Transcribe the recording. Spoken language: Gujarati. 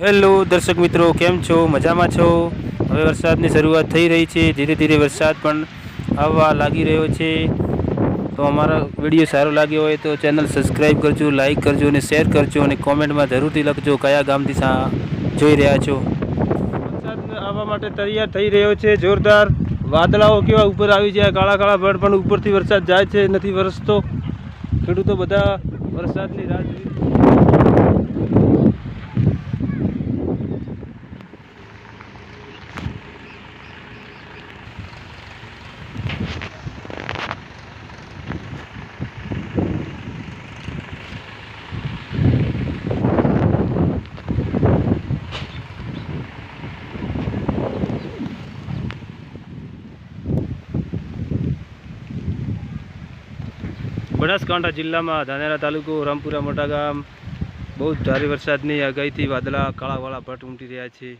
હેલો દર્શક મિત્રો, કેમ છો? મજામાં છો? હવે વરસાદની શરૂઆત થઈ રહી છે. ધીરે ધીરે વરસાદ પણ આવવા લાગી રહ્યો છે. તો અમારો વીડિયો સારો લાગ્યો હોય તો ચેનલ સબસ્ક્રાઈબ કરજો લાઈક કરજો અને શેર કરજો અને કોમેન્ટમાં જરૂરથી લખજો કયા ગામથી જોઈ રહ્યા છો. વરસાદ આવવા માટે તૈયાર થઈ રહ્યો છે. જોરદાર વાદળાઓ કેવા ઉપર આવી જાય કાળા કાળા બળ પણ ઉપરથી વરસાદ જાય છે. નથી વરસતો. ખેડૂતો બધા વરસાદની રાહ બનાસકાંઠા જિલ્લામાં ધાનેરા તાલુકો, રામપુરા મોટા ગામ. બહુ ભારે વરસાદની આગાહીથી વાદળા, કાળાવાળા ભટ ઉમટી રહ્યા છે.